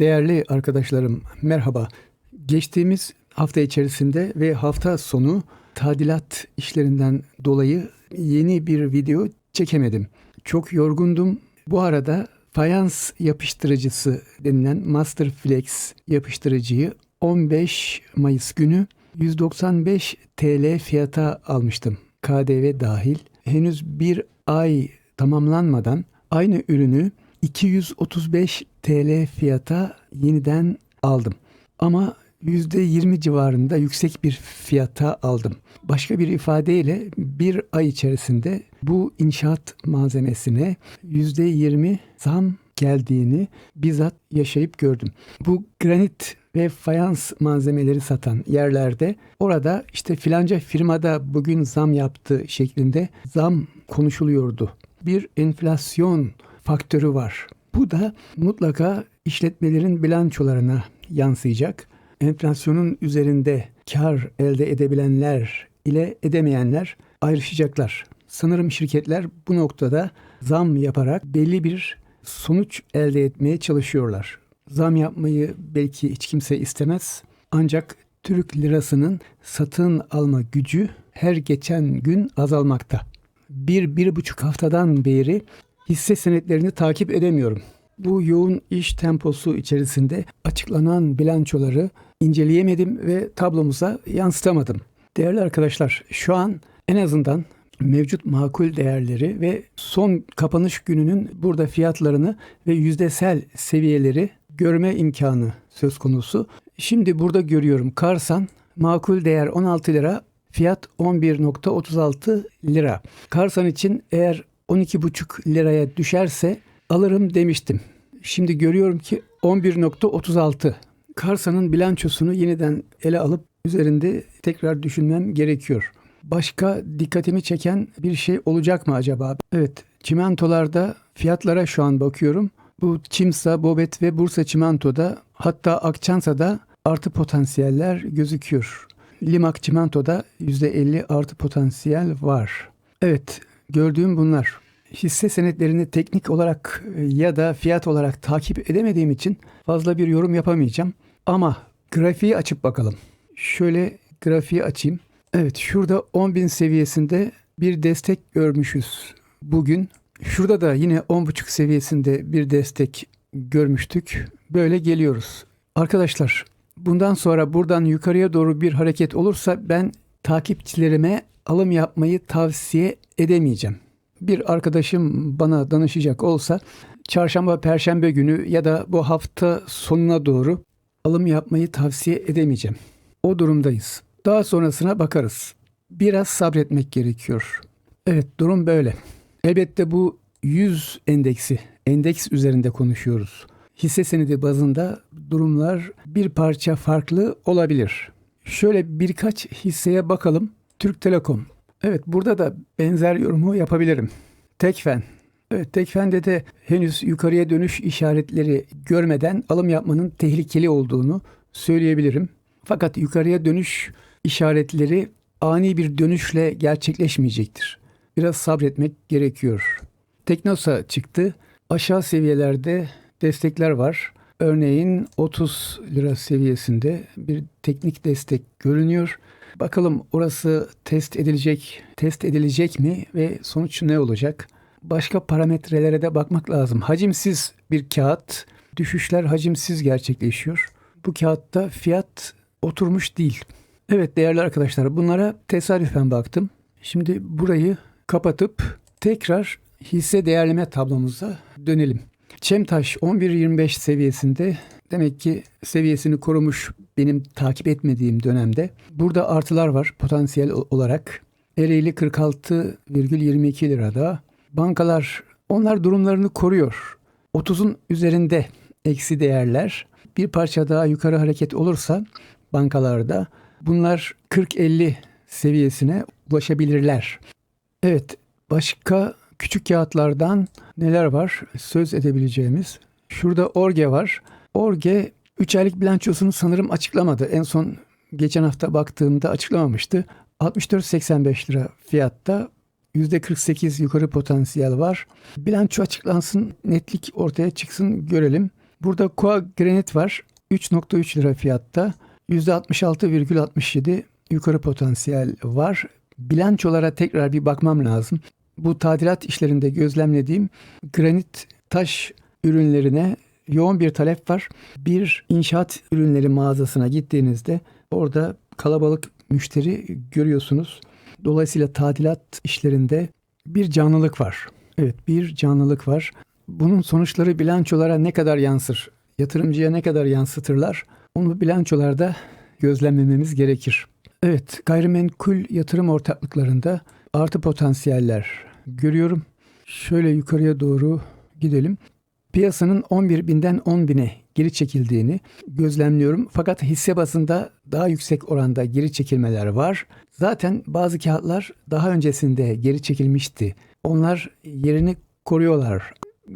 Değerli arkadaşlarım merhaba. Geçtiğimiz hafta içerisinde ve hafta sonu tadilat işlerinden dolayı yeni bir video çekemedim. Çok yorgundum. Bu arada fayans yapıştırıcısı denilen Masterflex yapıştırıcıyı 15 Mayıs günü 195 TL fiyata almıştım. KDV dahil. Henüz bir ay tamamlanmadan aynı ürünü 235 TL fiyata yeniden aldım. Ama %20 civarında yüksek bir fiyata aldım. Başka bir ifadeyle bir ay içerisinde bu inşaat malzemesine %20 zam geldiğini bizzat yaşayıp gördüm. Bu granit ve fayans malzemeleri satan yerlerde orada işte filanca firmada bugün zam yaptı şeklinde zam konuşuluyordu. Bir enflasyon faktörü var. Bu da mutlaka işletmelerin bilançolarına yansıyacak. Enflasyonun üzerinde kar elde edebilenler ile edemeyenler ayrışacaklar. Sanırım şirketler bu noktada zam yaparak belli bir sonuç elde etmeye çalışıyorlar. Zam yapmayı belki hiç kimse istemez. Ancak Türk lirasının satın alma gücü her geçen gün azalmakta. Bir, bir buçuk haftadan beri hisse senetlerini takip edemiyorum. Bu yoğun iş temposu içerisinde açıklanan bilançoları inceleyemedim ve tablomuza yansıtamadım. Değerli arkadaşlar, şu an en azından mevcut makul değerleri ve son kapanış gününün burada fiyatlarını ve yüzdesel seviyeleri görme imkanı söz konusu. Şimdi burada görüyorum Karsan makul değer 16 lira, fiyat 11.36 lira. Karsan için eğer 12,5 liraya düşerse alırım demiştim. Şimdi görüyorum ki 11.36. Karsa'nın bilançosunu yeniden ele alıp üzerinde tekrar düşünmem gerekiyor. Başka dikkatimi çeken bir şey olacak mı acaba? Evet, çimentolarda fiyatlara şu an bakıyorum. Bu Çimsa, Bobet ve Bursa Çimento'da hatta Akçansa'da artı potansiyeller gözüküyor. Limak Çimento'da %50 artı potansiyel var. Evet, gördüğüm bunlar hisse senetlerini teknik olarak e, ya da fiyat olarak takip edemediğim için fazla bir yorum yapamayacağım. Ama grafiği açıp bakalım. Şöyle grafiği açayım. Evet şurada 10.000 seviyesinde bir destek görmüşüz bugün. Şurada da yine 10.5 seviyesinde bir destek görmüştük. Böyle geliyoruz. Arkadaşlar bundan sonra buradan yukarıya doğru bir hareket olursa ben takipçilerime alım yapmayı tavsiye edemeyeceğim bir arkadaşım bana danışacak olsa çarşamba, perşembe günü ya da bu hafta sonuna doğru alım yapmayı tavsiye edemeyeceğim. O durumdayız. Daha sonrasına bakarız. Biraz sabretmek gerekiyor. Evet durum böyle. Elbette bu 100 endeksi, endeks üzerinde konuşuyoruz. Hisse senedi bazında durumlar bir parça farklı olabilir. Şöyle birkaç hisseye bakalım. Türk Telekom Evet burada da benzer yorumu yapabilirim. Tekfen. Evet Tekfen'de de henüz yukarıya dönüş işaretleri görmeden alım yapmanın tehlikeli olduğunu söyleyebilirim. Fakat yukarıya dönüş işaretleri ani bir dönüşle gerçekleşmeyecektir. Biraz sabretmek gerekiyor. Teknosa çıktı. Aşağı seviyelerde destekler var. Örneğin 30 lira seviyesinde bir teknik destek görünüyor. Bakalım orası test edilecek, test edilecek mi ve sonuç ne olacak? Başka parametrelere de bakmak lazım. Hacimsiz bir kağıt, düşüşler hacimsiz gerçekleşiyor. Bu kağıtta fiyat oturmuş değil. Evet değerli arkadaşlar bunlara tesadüfen baktım. Şimdi burayı kapatıp tekrar hisse değerleme tablomuza dönelim. Çemtaş 11.25 seviyesinde demek ki seviyesini korumuş benim takip etmediğim dönemde. Burada artılar var potansiyel olarak. Ereğli 46,22 lirada. Bankalar onlar durumlarını koruyor. 30'un üzerinde eksi değerler. Bir parça daha yukarı hareket olursa bankalarda bunlar 40-50 seviyesine ulaşabilirler. Evet başka küçük kağıtlardan neler var söz edebileceğimiz? Şurada Orge var. Orge 3 aylık bilançosunu sanırım açıklamadı. En son geçen hafta baktığımda açıklamamıştı. 64.85 lira fiyatta %48 yukarı potansiyel var. Bilanço açıklansın, netlik ortaya çıksın görelim. Burada Koa granit var. 3.3 lira fiyatta. %66,67 yukarı potansiyel var. Bilançolara tekrar bir bakmam lazım. Bu tadilat işlerinde gözlemlediğim granit taş ürünlerine yoğun bir talep var. Bir inşaat ürünleri mağazasına gittiğinizde orada kalabalık müşteri görüyorsunuz. Dolayısıyla tadilat işlerinde bir canlılık var. Evet bir canlılık var. Bunun sonuçları bilançolara ne kadar yansır? Yatırımcıya ne kadar yansıtırlar? Onu bilançolarda gözlemlememiz gerekir. Evet, gayrimenkul yatırım ortaklıklarında artı potansiyeller görüyorum. Şöyle yukarıya doğru gidelim. Piyasanın 11 binden 10 bine geri çekildiğini gözlemliyorum. Fakat hisse bazında daha yüksek oranda geri çekilmeler var. Zaten bazı kağıtlar daha öncesinde geri çekilmişti. Onlar yerini koruyorlar.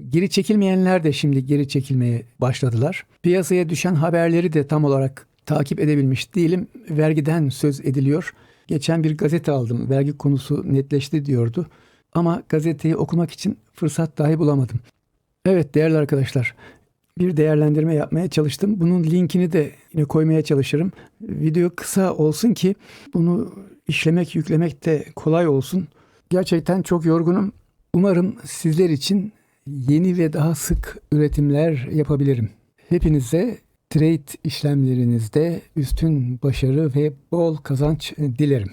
Geri çekilmeyenler de şimdi geri çekilmeye başladılar. Piyasaya düşen haberleri de tam olarak takip edebilmiş değilim. Vergiden söz ediliyor. Geçen bir gazete aldım. Vergi konusu netleşti diyordu. Ama gazeteyi okumak için fırsat dahi bulamadım. Evet değerli arkadaşlar. Bir değerlendirme yapmaya çalıştım. Bunun linkini de yine koymaya çalışırım. Video kısa olsun ki bunu işlemek, yüklemek de kolay olsun. Gerçekten çok yorgunum. Umarım sizler için yeni ve daha sık üretimler yapabilirim. Hepinize trade işlemlerinizde üstün başarı ve bol kazanç dilerim.